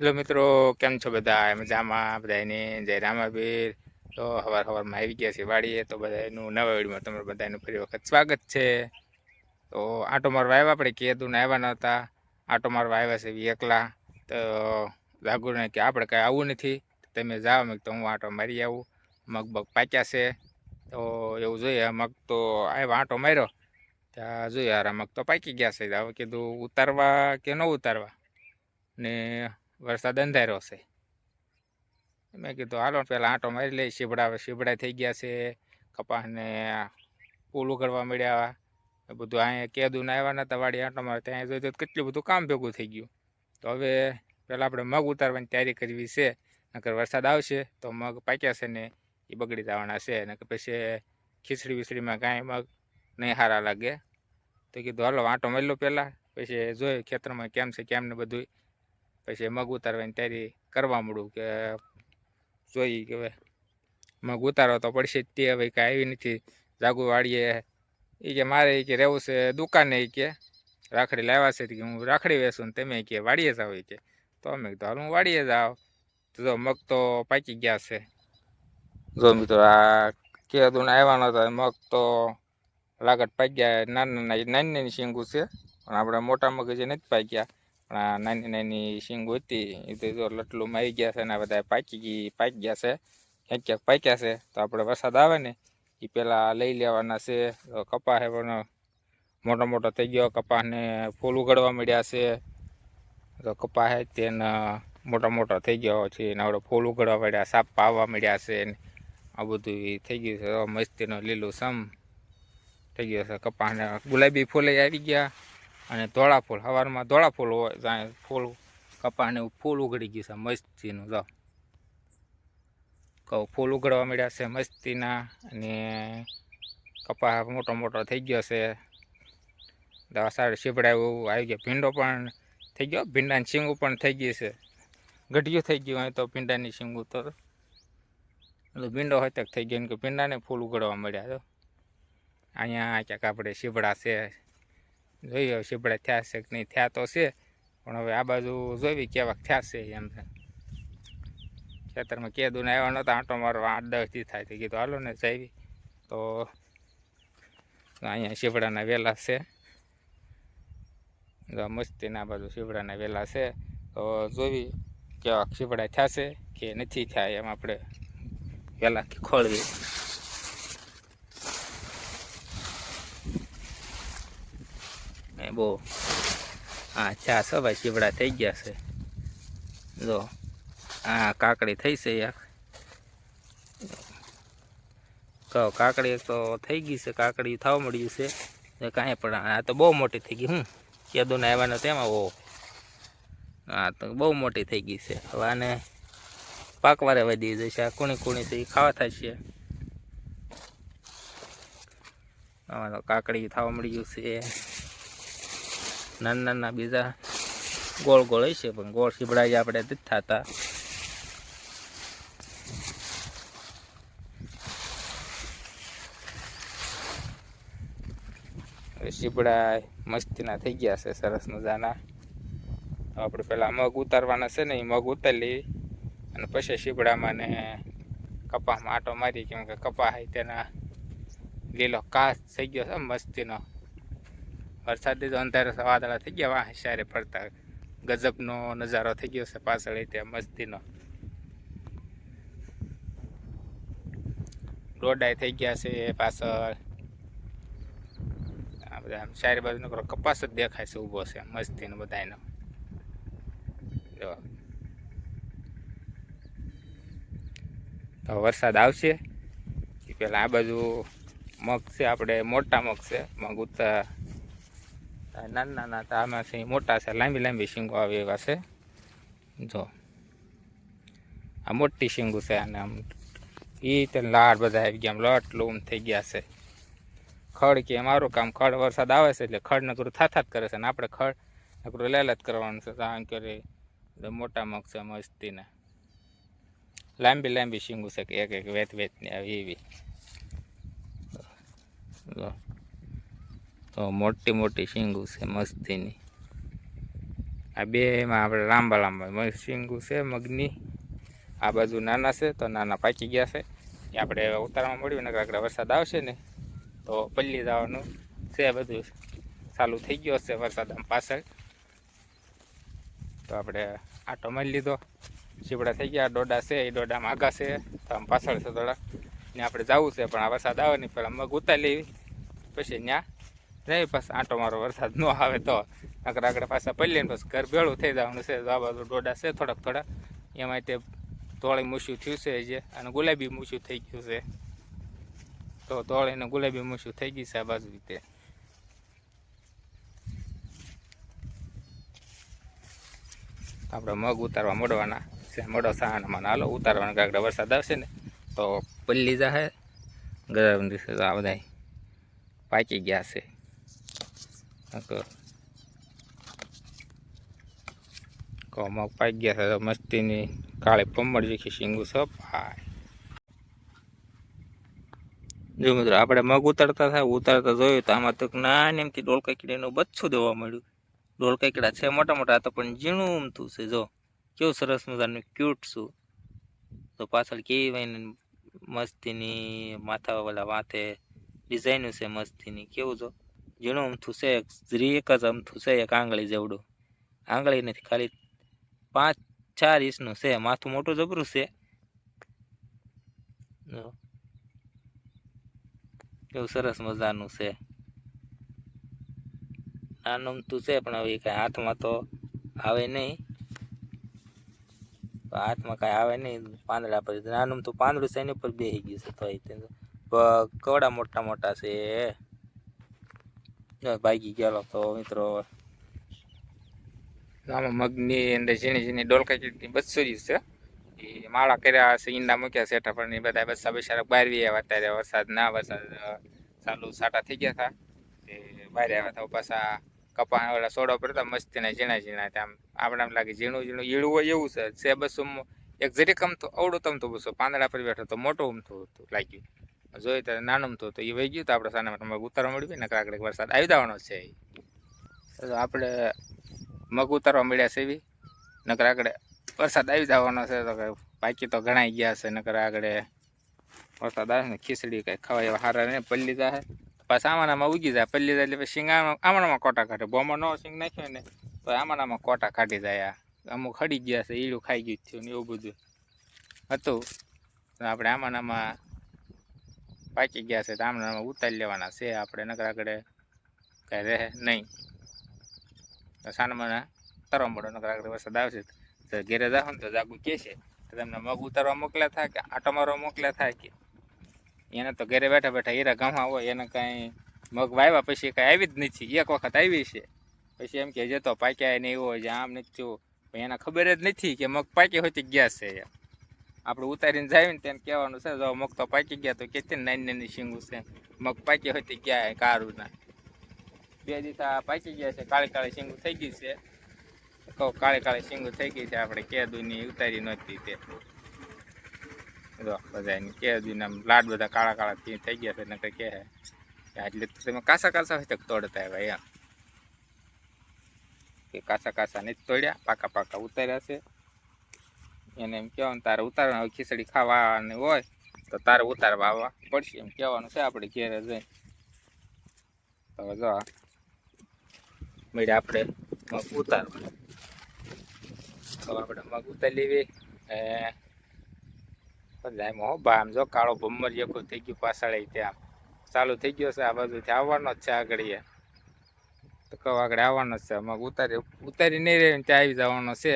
Hello મિત્રો, કેમ છો બધા? મજામાં? બધાને જય રામાબીર. તો હવાર હવારમાં આવી ગયા છે વાડીએ, તો બધાનું નવા વિડીયોમાં તમારું બધાનું ફરી વખત સ્વાગત છે. તો આટો મારવા આવ્યા? આપણે કેદું ને આવ્યા નહોતા. આટો મારવા આવ્યા છે એકલા. તો લાગુને કે આપણે કાંઈ આવવું નથી. તમે જાઓ મેં તો હું આટો મારી આવું. મગ બગ પાક્યા છે. તો એવું જોઈએ મગ તો આવ્યા, આટો માર્યો. ત્યાં જોઈએ હારા મગ તો પાકી ગયા છે. હવે કીધું ઉતારવા કે ન ઉતારવા? ને વરસાદ અંધારો છે. મેં કીધું, હાલો પહેલાં આંટો મારી લઈ શીબડા શીબડા થઈ ગયા છે. કપાસને પૂલ ઉગડવા મળ્યા. બધું અહીંયા કેદું આવ્યા નતા, વાડી આંટો મારે ત્યાં જોયું તો કેટલું બધું કામ ભેગું થઈ ગયું. તો હવે પહેલાં આપણે મગ ઉતારવાની તૈયારી કરવી છે. નકર વરસાદ આવશે તો મગ પાક્યા છે ને એ બગડી જવાના છે. નકર પછી ખીચડી વીસળીમાં કાંઈ મગ નહીં સારા લાગે. તો કીધું, હાલો, આંટો લો પહેલાં પછી જોયું ખેતરમાં કેમ છે, કેમ ને બધું પછી મગ ઉતારવાની તૈયારી કરવા મળું કે જોઈ કે હવે મગ ઉતારો તો પડશે જ તે, હવે કાંઈ આવી નથી. જાગુ વાળીએ. એ કે મારે એ કે રહેવું છે દુકાને એ કે. રાખડી લાવ્યા છે કે હું રાખડી વેચું ને તમે કે વાડીએ એ કે. તો અમે કીધું, હાલ હું વાડીએ જાવ તો જો મગ તો પાકી ગયા છે. જો મિત્રો આ કે દૂન આવ્યા નતા, મગ તો લાગટ પાક ગયા નાના નાની નાની નાની શીંગું છે. પણ આપણે મોટા મગ જે નથી પાક્યા. પણ આ નાની નાની શીંગ હતી, એ તો જો લટલું આવી ગયા છે ને બધા પાકી ગઈ, પાકી ગયા છે. ક્યાંક ક્યાંક પાક્યા છે, તો આપણે વરસાદ આવે ને, એ પહેલાં લઈ લેવાના છે. કપાસ પણ મોટો મોટો થઈ ગયો, કપાસને ફૂલ ઉગાડવા મળ્યા છે. તો કપાસ તેને મોટો મોટો થઈ ગયો છે ને આપણે ફૂલ ઉગાડવા મળ્યા સાપ પાવા મળ્યા છે આ બધું થઈ ગયું છે. મસ્તીનો લીલું સમ થઈ ગયો છે. કપાસને ગુલાબી ફૂલે આવી ગયા. અને ધોળા ફૂલ સવારમાં ધોળા ફૂલ હોય ત્યાં ફૂલ કપાને ફૂલ ઉગડી ગયું છે, મસ્તીનું, જો. કહું, ફૂલ ઉગડવા મળ્યા છે મસ્તીના અને કપા મોટો મોટો થઈ ગયો છે. દવા સારી શીપડા એવું આવી ગયો. ભીંડો પણ થઈ ગયો, ભીંડાની શીંગું પણ થઈ ગઈ છે. ગઢિયું થઈ ગયું હોય તો ભીંડાની શીંગું તો. એટલે ભીંડો હોય તક થઈ ગયો. કે ભીંડાને ફૂલ ઉગડવા મળ્યા તો અહીંયા ક્યાંક આપણે શીપડા છે જોઈએ શીપડા થયા છે કે નહીં, થયા તો છે, પણ હવે આ બાજુ જોવી કેવાક થયા છે એમ છે. ખેતરમાં કેદુને આવ્યા નહોતા આંટો મારવા આઠ દસથી થાય તો કીધું, હાલો ને જાવી. તો અહીંયા શીવડાના વેલા છે. જો મસ્તીના બાજુ શીવડાના વેલા છે. તો જોવી કેવાક શીપડા થયા છે કે નથી થયા એમ આપણે વેલા ખોળવી. બહુ. હા ચા સવાય ચીવડા થઈ ગયા છે. જો હા કાકડી થઈ છે યાર કહો કાકડી એક તો થઈ ગઈ છે, કાકડી થવા મળ્યું છે કાંઈ પણ, આ તો બહુ મોટી થઈ ગઈ હું કેદુને આવ્યાનો તેમાં, ઓ. હા તો બહુ મોટી થઈ ગઈ છે. હવે આને પાકવારે વધી જશે આ કુણી કુણી છે એ ખાવા થશે આમાં તો કાકડી થવા મળ્યું છે. નાના નાના બીજા ગોળ ગોળ હશે પણ ગોળ શીબડાઈ આપણે નથી થતા. શીબડા મસ્તીના થઈ ગયા છે, સરસ મજાના. આપણે પેલા મગ ઉતારવાના છે ને, એ મગ ઉતારી અને પછી શીબડામાં ને કપાસમાં આટો મારી કેમ કે કપાસ તેના લીલો કાચ થઈ ગયો છે, મસ્તીનો. વરસાદી તો અંધારે વાદળા થઈ ગયા. વાહ સારે ફરતા ગજબનો નજારો થઈ ગયો છે પાછળ ત્યાં મસ્તીનો. ડોડાઈ થઈ ગયા છે પાછળ. આ બધા આમ સારી બાજુ નકરો કપાસ જ દેખાય છે ઊભો છે, મસ્તીનો બધાનો તો વરસાદ આવશે. એ પહેલાં આ બાજુ મગ છે, આપણે મોટા મગ છે, મગ ઉતા નાના નાના તો આમાં છે મોટા છે લાંબી લાંબી શીંગો આવે એવા છે. જો. આ મોટી શીંગું છે અને આમ. એ તે લાડ બધા આવી ગયા, આમ લટ લૂમ થઈ ગયા છે. ખડ કે મારું કામ ખડ વરસાદ આવે છે એટલે ખડ નકરું થાથા જ કરે છે ને આપણે ખડ નકરું લેલ કરવાનું છે આમ કરે એટલે મોટા મગ છે મસ્તીને. લાંબી લાંબી શીંગું છે કે એક એક વેત વેતની આવી એવી. તો મોટી મોટી શીંગું છે, મસ્તીની. આ બેમાં આપણે લાંબા લાંબા શીંગું છે, મગની. આ બાજુ નાના છે, તો નાના પાકી ગયા છે. એ આપણે ઉતારવામાં મળ્યું ને આગળ વરસાદ આવશે ને, તો પલ્લી જવાનું છે બધું. ચાલુ થઈ ગયો છે વરસાદ આમ પાછળ. તો આપણે આટો મારી લીધો. ચીપડા થઈ ગયા, ડોડા છે, એ ડોડામાં આગા છે, તો આમ પાછળ છે થોડા. ને આપણે જવું છે, પણ આ વરસાદ આવે ને પહેલાં મગ ઉતારી લેવી. પછી ત્યાં રહી પાછા આંટો મારો વરસાદ ન આવે તો. આગળ આગળ પાછા પડી ને પછી ઘર ભેળું થઈ જવાનું છે. આ બાજુ ડોડા છે થોડાક થોડા. એમાં તે ધોળી મૂછ્યું થયું છે જે અને ગુલાબી મૂછ્યું થઈ ગયું છે. તો ધોળીને ગુલાબી મૂછ્યું થઈ ગયું છે આ બાજુ રીતે. આપણે મગ ઉતારવા મળવાના છે. મોડો મને હાલો, ઉતારવાના કાંકડા વરસાદ આવશે ને, તો પલ્લી જાહે. ગરમ દિવસે આ બધા પાકી ગયા છે. નકર કહો મગ પાકી ગયા છે મસ્તીની કાળી પમડ જેખી શીંગું સપાય જો મિત્રો, આપણે મગ ઉતારતા થાય, ઉતારતા જોયું તો આમાં તો નાની એમથી ડોલકા કીડીનું બચ્છું જોવા મળ્યું. ડોલકા કીડા છે મોટા મોટા તો પણ ઝીણું ઉમતું છે, જો. કેવું સરસ મજાનું ક્યુટ છું તો પાછળ કેવી મસ્તીની માથા વાળા માથે ડિઝાઇન છે મસ્તીની, કેવું, જો. ઝીણું અમથું છે ઝરી એક જ અમથું છે એક આંગળી જેવડું આંગળી નથી ખાલી પાંચ ચાર ઇંચનું છે માથું મોટું જબરું છે એવું સરસ મજાનું છે નાનું અમથું છે પણ હવે કાંઈ હાથમાં તો આવે નહીં. હાથમાં કાંઈ આવે નહીં, પાંદડા પર. નાનું તો પાંદડું છે એની ઉપર બેસી ગયું છે તો પગ કવડા મોટા મોટા છે. ભાગી ગયેલો તો મિત્રો આમાં મગની અંદર ઝીણી ઝીણી ડોલકા જેટલી બસુરી છે. એ માળા કર્યા હશે ઈંડા મૂક્યા છે પણ એ બધા બસા બિચારા બહાર આવ્યા અત્યારે, વરસાદ ના વરસાદ ચાલુ સાટા થઈ ગયા હતા. એ બહાર આવ્યા હતા, પાછા કપા ઓલા સોડા પડતા મસ્તીના ઝીણા ઝીણા ત્યાં આપણે એમ લાગે ઝીણું ઝીણું ઈળું હોય એવું છે. છે બસો એક જરીક અમથું તો અવડું તમતું બસો પાંદડા પર બેઠો તો મોટું અમથું હતું, લાગ્યું. જોયું ત્યારે નાનું હતું તો એ વહી ગયું તો આપણે સાના મગ ઉતારવા મળ્યું ને આગળ વરસાદ આવી જવાનો છે આપણે મગ ઉતારવા મળ્યા છે એવી નકર આગળ વરસાદ આવી જવાનો છે તો કે બાકી તો ઘણા ગયા છે, નકર આગળ વરસાદ આવે ને ખીચડી કંઈ ખવાય એવા હારા ને પલ્લી જાય પાછા આમાનામાં ઉગી જાય, પલ્લી જાય એટલે પછી શીંગ આમાં કોટા કાઢે. બોમાં નો શિંગ નાખ્યો ને, તો આમાનામાં કોટા કાઢી જાય આ. અમુક હડી ગયા છે, ઈડું ખાઈ ગયું થયું ને એવું બધું. હતું. આપણે આમાનામાં પાકી ગયા છે તો ઉતારી લેવાના છે આપણે, નકર આગળ કાંઈ રહે નહીં. તો સાનમાના તરવા મળો, નકર આગળ વરસાદ આવશે તો ઘેરે જાઓ ને તો જાગુ કે છે. તો તમને મગ ઉતારવા મોકલ્યા થાય કે આટો મારવા મોકલ્યા થાય કે? એને તો ઘરે બેઠા બેઠા હીરા ગામમાં હોય, એને કાંઈ મગ વાવ્યા પછી કાંઈ આવી જ નથી. એક વખત આવી છે. પછી એમ કે જતો પાક્યા ને એવું હોય છે આમ નથી થયું. એને ખબર જ નથી કે મગ પાકી હોય તો ગયા છે. આપણે ઉતારીને જાય ને તેને કહેવાનું છે, જો મગ તો પાકી ગયા તો કે છે નાની નાની શીંગું છે. મગ પાકી હોય તો ક્યાં કારું ના. બે દિવસ પાકી ગયા છે, કાળી કાળી શીંગું થઈ ગઈ છે. કહો કાળી કાળી શીંગું થઈ ગઈ છે, આપણે કેદુની ઉતારી નહોતી તે. જો બધાની કેદુને આમ લાડ બધા કાળા કાળા થઈ ગયા છે, નકર કે એટલે તમે કાસા કાસા હોય તો તોડતા આવ્યા એમ. કે કાસા કાસા નથી તોડ્યા, પાકા પાકા ઉતાર્યા છે. એને એમ કહેવાનું, તારે ઉતારવાનું ખીચડી ખાવાની હોય, તો તારે ઉતારવા આવવા પડશે. એમ કહેવાનું છે આપણે ઘેરે જઈ તો જો મળ્યા આપણે મગ ઉતારવા. તો આપણે મગ ઉતારી લેવી. એમાં હો બા, આમ જો કાળો ભમર જેખો થઈ ગયું પાછળ ત્યાં. ચાલુ થઈ ગયો છે, આ બાજુથી આવવાનો જ છે આગળ. તો કહો આગળ આવવાનો જ છે, મગ ઉતારી ઉતારી નહીં રહે ત્યાં આવી જવાનો છે.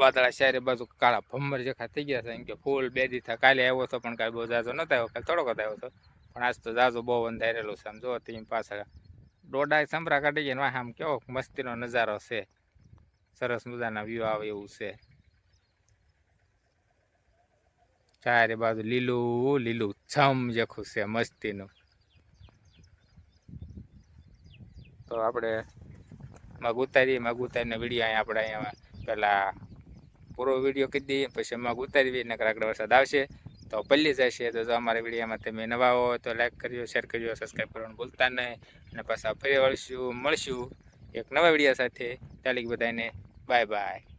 વાદળા શહેરે બાજુ કાળા ભમર જેખા થઈ ગયા છે. એમ કે ફૂલ બે દીથા કાલે આવ્યો હતો પણ કાંઈ બહુ જાજો નતો આવ્યો. કાલે થોડોક જ આવ્યો હતો પણ આજ તો જાજો બહુ અંધારેલું છે. આમ જો તેમ પાછળ. ડોડા સંભરા કાઢી ગયા આમ કેવો મસ્તીનો નજારો છે. સરસ મજાના વ્યૂ આવે એવું છે. ચારે બાજુ લીલું લીલું છમ જેખું છે મસ્તીનું. તો આપણે મગ ઉતારીએ. મગ ઉતારીને વીડિયો અહીંયા આપણે અહીંયા પેલા પૂરો વીડિયો કરી દઈએ, પછી મગ ઉતારવી નકર આગળ વરસાદ આવશે, તો પલ્લી જશે. તો જો અમારા વિડીયોમાં તમે નવા હો, તો લાઈક કરજો શેર કરજો સબસ્ક્રાઈબ કરવાનું ભૂલતા નહીં. અને પાછા ફરી વળશું, મળશું એક નવા વીડિયો સાથે. ચાલી બધાને બાય બાય